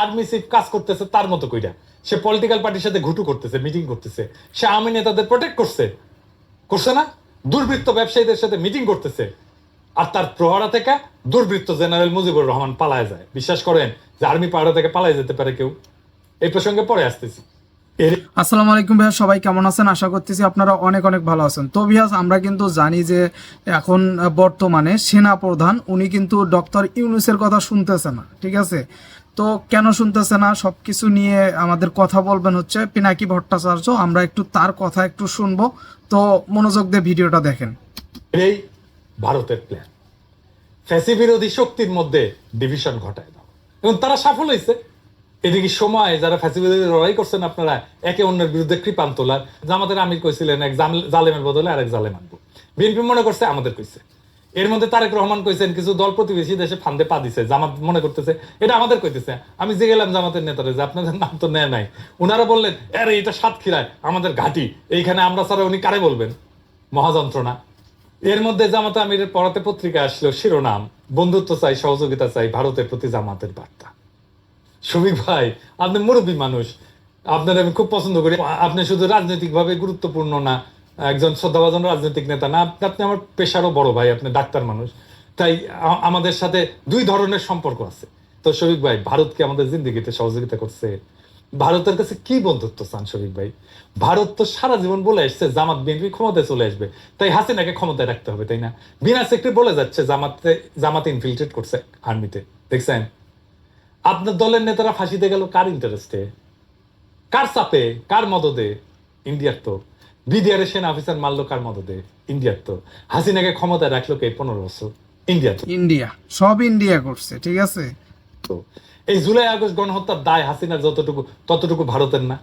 Army chief কাজ করতেছে তার মতো কইরা। সে পলিটিক্যাল পার্টির সাথে ঘুটু করতেছে মিটিং করতেছে। সে আওয়ামী নেতাদের প্রোটেক্ট করছে। করছে না? দুর্বৃত্ত ব্যবসায়ীদের সাথে মিটিং করতেছে। আর তার প্রহরা থেকে দুর্বৃত্ত জেনারেল মুজিবুর রহমান পালায় যায়। বিশ্বাস করেন যে আর্মি পাহাড়া থেকে পালায় যেতে পারে কেউ। এই প্রসঙ্গে পরে আসতেছি। আসসালামু আলাইকুম ভাইয়া, সবাই কেমন আছেন? আশা করতেছি আপনারা অনেক অনেক ভালো আছেন। তো ভিয়াস আমরা কিন্তু জানি যে এখন বর্তমানে সেনা প্রধান উনি কিন্তু ডক্টর ইউনুসের কথা শুনতেছে না, ঠিক আছে? তো কেন শুনতেছে না? সব কিছু নিয়ে আমাদের কথা বলবেন হচ্ছে পিনাকি ভট্টাচার্য। আমরা একটু তার কথা একটু শুনব। তো মনোযোগ দিয়ে ভিডিওটা দেখেন। এই ভারতের প্ল্যান ফ্যাসি বিরোধী শক্তির মধ্যে ডিভিশন ঘটায় দাও। এবং তারা সফল হয়েছে এদিকে সময় যারা ফ্যাসি বিরোধী লড়াই করছেন, আপনারা একে অন্যের বিরুদ্ধে কৃপান তোলার। জামাতের আমির কইছিলেন, এক জালেমের বদলে আরেক জালেম আনব। বিএনপি মনে করছে আমাদের কইছে। এর মধ্যে তারেক রহমান কইছেন, কিছু দল প্রতিবেশী দেশে ফান্দে পা দিছে, জামাত মনে করতেছে, এটা আমাদের কইতেছে। আমি যে গেলাম জামাতের নেতারা, যে আপনাদের নাম তো নেয় নাই। ওনারা বললেন, আরে, এটা সাতক্ষীরায়, আমাদের ঘাটি। এইখানে আমরা ছাড়া উনি কারে বলবেন? মহাযন্ত্রণা। এর মধ্যে জামাতে আমিরের পড়াতে পত্রিকা আসলো, শিরোনাম, বন্ধুত্ব চাই, সহযোগিতা চাই, ভারতের প্রতি জামাতের বার্তা। শফিক ভাই, আপনি মুরব্বী মানুষ। আপনার আমি খুব পছন্দ করি। আপনি শুধু রাজনৈতিকভাবে গুরুত্বপূর্ণ না একজন শ্রদ্ধাভাজন রাজনৈতিক নেতা। না, আপনি আপনি আমার পেশারও বড় ভাই, আপনি ডাক্তার মানুষ। তাই আমাদের সাথে দুই ধরনের সম্পর্ক আছে। তো শফিক ভাই, ভারতকে আমাদের জিন্দগিতে সহযোগিতা করছে। ভারতের কাছে কি বন্ধুত্ব চান শফিক ভাই? ভারত তো সারা জীবন বলে আসছে, জামাত বিএনপি ক্ষমতায় চলে আসবে। তাই হাসিনাকে ক্ষমতায় রাখতে হবে, তাই না? বিনা সেক্রেটারি বলে যাচ্ছে, জামাতে জামাতে ইনফিল্ট্রেট করছে আর্মিতে দেখছেন? আপনার দলের নেতারা ফাঁসিতে গেল কার ইন্টারেস্টে কার চাপে? কার মদদে? ইন্ডিয়ার তো। বিডিআর সেনা অফিসার মারলো কার মদদে। ইন্ডিয়ার তো। হাসিনাকে ক্ষমতায় রাখল কে? পনেরো বছর। India India. সব ইন্ডিয়া করছে ঠিক আছে? তো। এই জুলাই আগস্ট গণহত্যার দায় হাসিনার যতটুকু ততটুকু ভারতের না।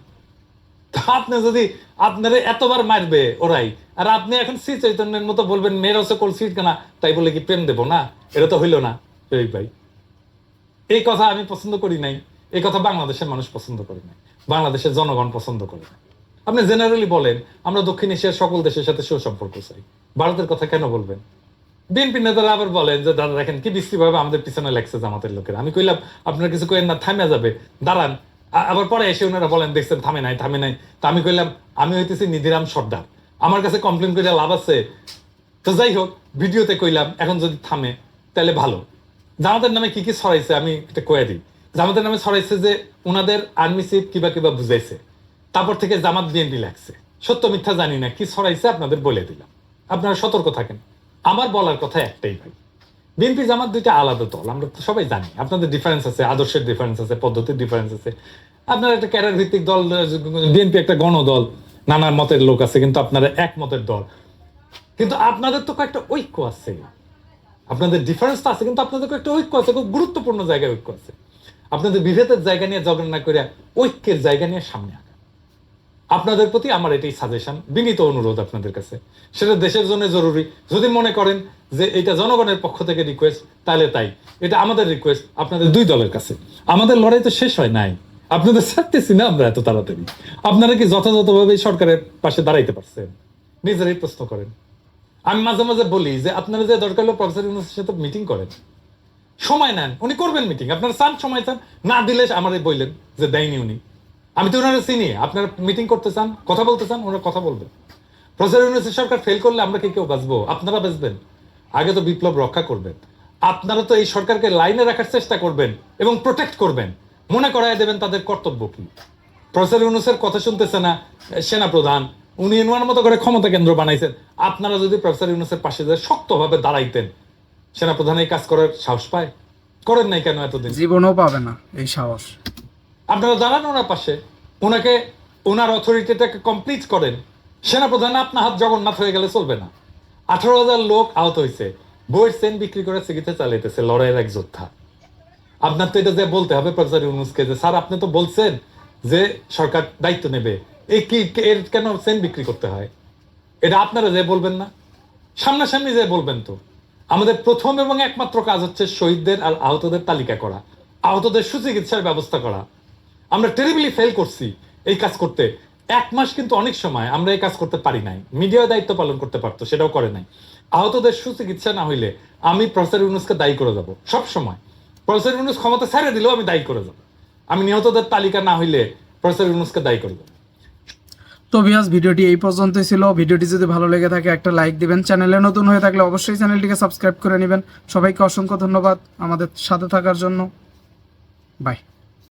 আপনি যদি আপনার এতবার মারবে ওরাই আর আপনি এখন শ্রী চৈতন্যের মতো বলবেন মেয়ের সকল সিট কেনা তাই বলে কি প্রেম দেবো না? এটা তো হইল না। এই ভাই। এই কথা আমি পছন্দ করি নাই। এই কথা বাংলাদেশের মানুষ পছন্দ করে নাই। বাংলাদেশের জনগণ পছন্দ করে না আপনি জেনারেলি বলেন, আমরা দক্ষিণ এশিয়ার সকল দেশের সাথে সুসম্পর্ক চাই। ভারতের কথা কেন বলবেন? বিএনপি নেতারা আবার বলেন যে, দাদা দেখেন, কি বিশ্রীভাবে আমাদের পিছনে লাগছে জামাতের লোকেরা। আমি কইলাম, আপনারা কিছু কইেন না থামে যাবে। দাঁড়ান আবার পরে এসে ওনারা বলেন, দেখছেন, থামে নাই থামে নাই। তা আমি কইলাম, আমি হইতেছি নিধিরাম সর্দার। আমার কাছে কমপ্লেন করে লাভ আছে। তো যাই হোক, ভিডিওতে কইলাম, এখন যদি থামে, তাহলে ভালো। জামাতের নামে কি কি ছড়াইছে, আমি এটা কয়ে দিই। জামাতের নামে ছড়াইছে যে ওনাদের আর্মি চিফ কিবা কিবা বুঝাইছে। তারপর থেকে জামাত বিএনপি লাগছে সত্য মিথ্যা জানি না, কি ছড়াইছে আপনাদের বলে দিলাম। আপনারা সতর্ক থাকেন। আমার বলার কথা একটাই ভাই, বিএনপি জামাত দুইটা আলাদা দল, আমরা তো সবাই জানি। আপনাদের ডিফারেন্স আছে, আদর্শের ডিফারেন্স আছে, পদ্ধতির ডিফারেন্স আছে। আপনার একটা ক্যারিয়ার ভিত্তিক দল, বিএনপি একটা গণদল, নানা মতের লোক আছে, কিন্তু আপনারা এক মতের দল। কিন্তু আপনাদের তো কয়েকটা ঐক্য আছে। আপনাদের ডিফারেন্স তো আছে, কিন্তু আপনাদের কয়েকটা ঐক্য আছে, খুব গুরুত্বপূর্ণ জায়গায় ঐক্য আছে। আপনাদের বিভেদের জায়গা নিয়ে ঝগড়া করে ঐক্যের জায়গা নিয়ে সামনে আপনাদের প্রতি আমার এটাই সাজেশন বিনীত অনুরোধ আপনাদের কাছে। সেটা দেশের জন্য জরুরি। যদি মনে করেন যে এটা জনগণের পক্ষ থেকে রিকোয়েস্ট তাহলে তাই। এটা আমাদের রিকোয়েস্ট আপনাদের দুই দলের কাছে। আমাদের লড়াই তো শেষ হয় নাই। আপনাদের ছাড়তেছি না আমরা এত তাড়াতাড়ি। আপনারা কি যথাযথভাবে সরকারের পাশে দাঁড়াইতে পারছেন? নিজেরাই প্রশ্ন করেন। আমি মাঝে মাঝে বলি যে আপনারা যে দরকার হলো প্রফেসর ইউনুসের সাথে মিটিং করেন। সময় নেন, উনি করবেন মিটিং আপনারা চান, সময় চান। না দিলে আমাদের বললেন যে দেয়নি উনি। আমি তো ওনারা চিনি। আপনারা মিটিং করতে চান, কথা বলতে চান, ওনারা কথা বলবেন প্রফেসর ইউনুসের সরকার ফেল করলে আমরা কি কেউ বাঁচবো? আপনারা বাঁচবেন। আগে তো বিপ্লব রক্ষা করবেন। আপনারা তো এই সরকারকে লাইনে রাখার চেষ্টা করবেন এবং প্রোটেক্ট করবেন। মনে করায় দেবেন তাদের কর্তব্য কি? প্রফেসর ইউনুসের কথা শুনতেছে না সেনা প্রধান উনি ওনার মতো করে ক্ষমতা কেন্দ্র বানাইছেন। আপনারা যদি প্রফেসর ইউনুসের পাশে যায় শক্তভাবে দাঁড়াইতেন সেনা প্রধান এই কাজ করার সাহস পায়? করেন নাই কেন এতদিন? জীবনও পাবে না এই সাহস। আপনারা দাঁড়ান ওনার পাশে। ওনাকে, ওনার অথরিটিটাকে কমপ্লিট করেন। সেনাপ্রধান, আপনার হাত জগন্নাথ হয়ে গেলে চলবে না। আঠারো হাজার লোক আহত হয়েছে। বইয়ের সেন বিক্রি করে চিকিৎসা চালাইতেছে লড়াইয়ের এক যোদ্ধা। আপনার তো এটা যে বলতে হবে প্রফেসর ইউনুসকে যে, স্যার, আপনি তো বলছেন যে সরকার দায়িত্ব নেবে। এই কি, এর কেন সেন বিক্রি করতে হয়? এটা আপনারা যে বলবেন না। সামনাসামনি যে বলবেন তো। আমাদের প্রথম এবং একমাত্র কাজ হচ্ছে শহীদদের আর আহতদের তালিকা করা। আহতদের সুচিকিৎসার ব্যবস্থা করা। আমরা টেরিবলি ফেল করছি এই কাজ করতে। এক মাস কিন্তু অনেক সময় আমরা এই কাজ করতে পারি নাই। মিডিয়া দায়িত্ব পালন করতে পারতো, সেটাও করে নাই। আহতদের সুচিকিৎসা না হইলে আমি প্রফেসর ইউনুসকে দায়ী করে যাব, সব সময়। প্রফেসর ইউনুস ক্ষমতা ছেড়ে দিলেও আমি দায়ী করে যাব। আমি নিহতদের তালিকা না হইলে প্রফেসর ইউনুসকে দায়ী করে যাব। তো বিহাস ভিডিওটি এই পর্যন্তই ছিল। ভিডিওটি যদি ভালো লেগে থাকে, একটা লাইক দিবেন। চ্যানেলে নতুন হয়ে থাকলে অবশ্যই চ্যানেলটিকে সাবস্ক্রাইব করে নেবেন। সবাইকে অসংখ্য ধন্যবাদ আমাদের সাথে থাকার জন্য। বাই